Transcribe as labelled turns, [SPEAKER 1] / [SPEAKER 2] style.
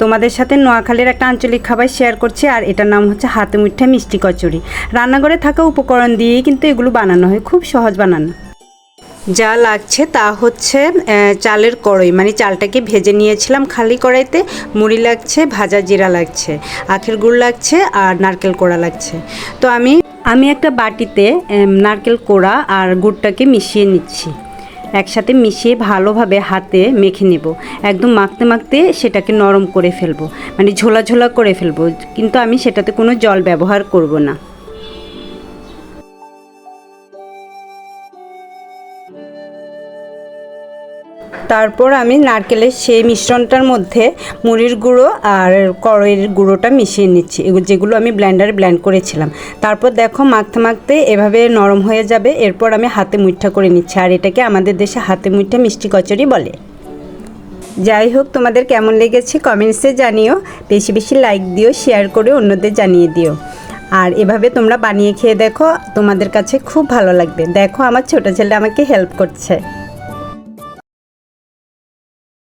[SPEAKER 1] তোমাদের সাথে নোয়াখালীর একটা আঞ্চলিক খাবার শেয়ার করছি, আর এটার নাম হচ্ছে হাতে মুঠা মিষ্টি কচুরি। রান্নাঘরে থাকা উপকরণ দিয়েই কিন্তু এগুলো বানানো হয়, খুব সহজ বানানো। যা লাগছে তা হচ্ছে চালের কড়াই। মানে চালটাকে ভেজে নিয়েছিলাম খালি কড়াইতে। মুড়ি লাগছে, ভাজা জিরা লাগছে, আখের গুড় লাগছে, আর নারকেল কোড়া লাগছে। তো আমি আমি একটা বাটিতে নারকেল কোড়া আর গুড়টাকে মিশিয়ে নিচ্ছি। একসাথে মিশিয়ে ভালোভাবে হাতে মেখে নেব। একদম মাখতে মাখতে সেটাকে নরম করে ফেলব। মানে ঝোলা ঝোলা করে ফেলব। কিন্তু আমি সেটাতে কোনো জল ব্যবহার করব না। তারপর আমি নারকেলের সেই মিশ্রণটার মধ্যে মুড়ির গুঁড়ো আর কড়ইয়ের গুঁড়োটা মিশিয়ে নিচ্ছি যেগুলো আমি ব্লেন্ডারে ব্ল্যান্ড করেছিলাম। তারপর দেখো মাখতে মাখতে এভাবে নরম হয়ে যাবে, এরপর আমি হাতে মুঠা করে নিচ্ছি। আর এটাকে আমাদের দেশে হাতে মুঠা মিষ্টি কচুরি বলে। যাই হোক, তোমাদের কেমন লেগেছে কমেন্টসে জানিও, বেশি বেশি লাইক দিও শেয়ার করে অন্যদের জানিয়ে দিও। আর এভাবে তোমরা বানিয়ে খেয়ে দেখো, তোমাদের কাছে খুব ভালো লাগবে। দেখো আমার ছোটো ছেলে আমাকে হেল্প করছে।